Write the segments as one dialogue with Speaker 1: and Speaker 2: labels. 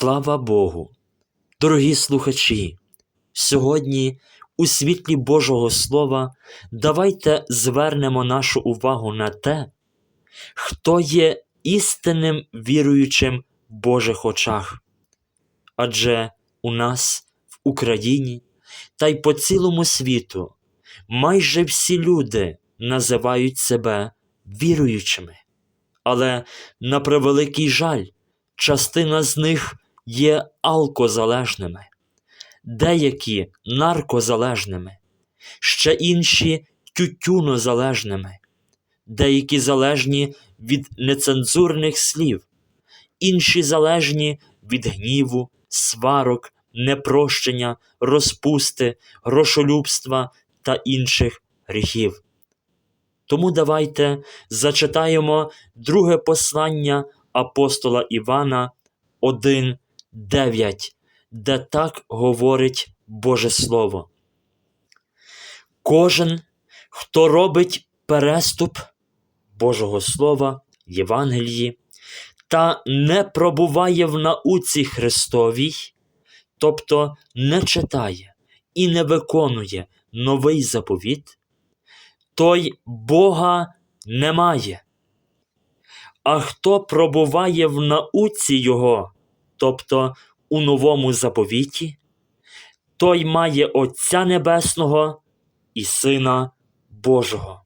Speaker 1: Слава Богу! Дорогі слухачі! Сьогодні, у світлі Божого Слова, давайте звернемо нашу увагу на те, хто є істинним віруючим в Божих очах. Адже у нас в Україні та й по цілому світу майже всі люди називають себе віруючими. Але, на превеликий жаль, частина з них є алкозалежними, деякі наркозалежними, ще інші тютюнозалежними, деякі залежні від нецензурних слів, інші залежні від гніву, сварок, непрощення, розпусти, грошолюбства та інших гріхів. Тому давайте зачитаємо друге послання апостола Івана 1.9, де так говорить Боже Слово. Кожен, хто робить переступ Божого Слова, Євангелії, та не пробуває в науці Христовій, тобто не читає і не виконує новий заповіт, той Бога немає. А хто пробуває в науці Його, тобто у новому заповіті, той має Отця Небесного і Сина Божого.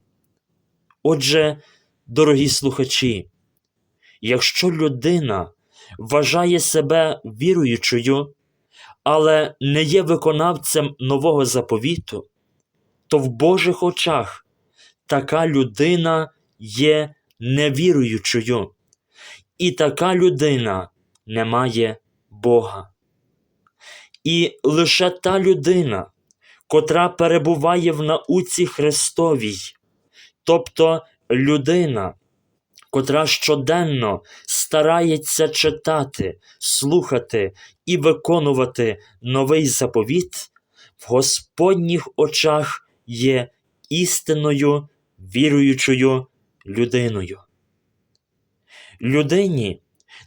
Speaker 1: Отже, дорогі слухачі, якщо людина вважає себе віруючою, але не є виконавцем нового заповіту, то в Божих очах така людина є невіруючою, і така людина не має Бога. І лише та людина, котра перебуває в науці Христовій, тобто людина, котра щоденно старається читати, слухати і виконувати новий заповіт, в Господніх очах є істинною віруючою людиною. Людині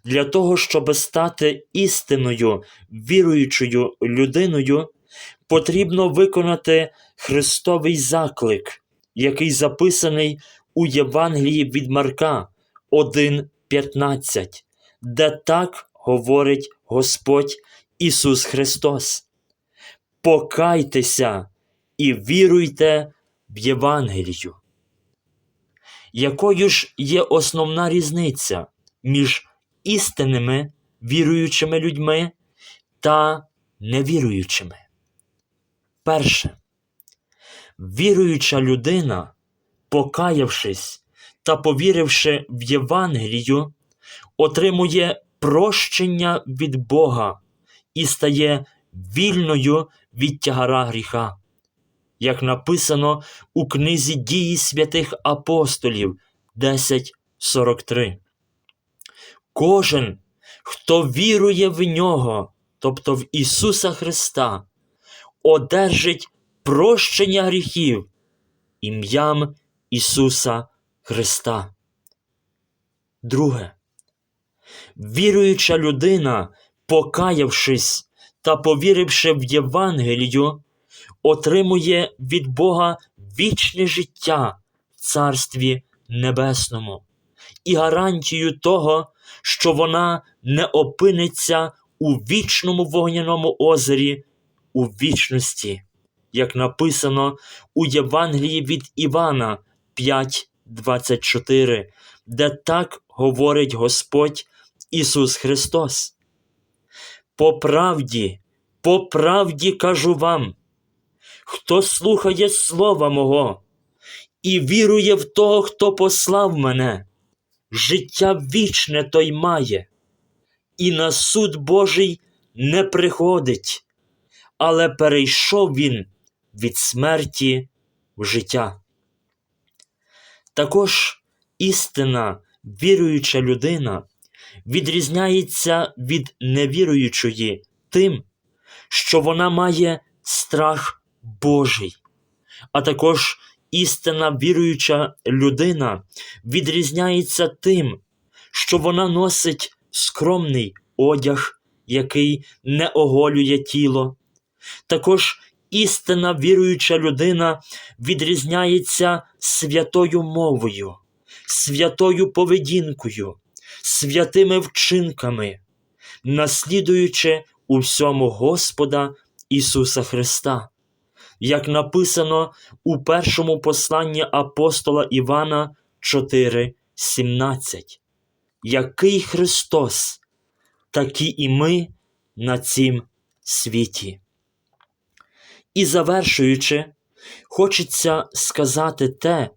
Speaker 1: для того, щоб стати істинною віруючою людиною, потрібно виконати Христовий заклик, який записаний у Євангелії від Марка 1.15, де так говорить Господь Ісус Христос. Покайтеся і віруйте в Євангелію. Якою ж є основна різниця між істинними віруючими людьми та невіруючими? Перше, віруюча людина, покаявшись та повіривши в Євангелію, отримує прощення від Бога і стає вільною від тягара гріха як написано у книзі дії святих апостолів 10.43. Кожен, хто вірує в нього, тобто в Ісуса Христа, одержить прощення гріхів ім'ям Ісуса Христа. Друге. Віруюча людина, покаявшись та повіривши в Євангелію, отримує від Бога вічне життя в Царстві Небесному і гарантію того, що вона не опиниться у вічному вогняному озері у вічності, як написано у Євангелії від Івана 5.24, де так говорить Господь Ісус Христос. По правді, по правді кажу вам, хто слухає Слова мого і вірує в того, хто послав мене, життя вічне той має, і на суд Божий не приходить, але перейшов він від смерті в життя. Також істина, віруюча людина відрізняється від невіруючої тим, що вона має страх Божий, а також істинна віруюча людина відрізняється тим, що вона носить скромний одяг який не оголює тіло. Також істинна віруюча людина відрізняється святою мовою, святою поведінкою, святими вчинками, наслідуючи у всьому Господа Ісуса Христа. Як написано у першому посланні апостола Івана 4:17. Який Христос, такі і ми на цім світі. І завершуючи, хочеться сказати те,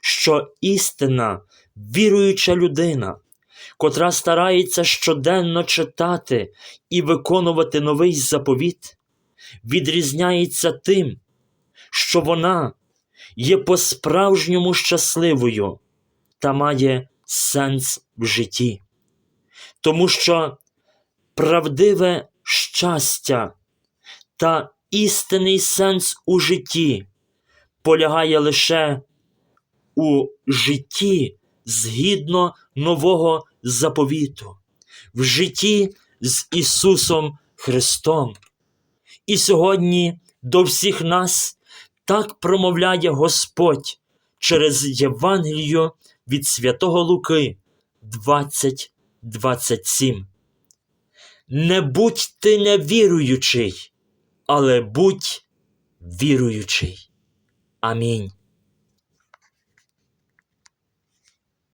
Speaker 1: що істина, віруюча людина, котра старається щоденно читати і виконувати новий заповіт, відрізняється тим, що вона є по-справжньому щасливою та має сенс в житті. Тому що правдиве щастя та істинний сенс у житті полягає лише у житті згідно нового заповіту, в житті з Ісусом Христом. І сьогодні до всіх нас так промовляє Господь через Євангелію від Святого Луки 20.27. Не будь ти невіруючий, але будь віруючий. Амінь.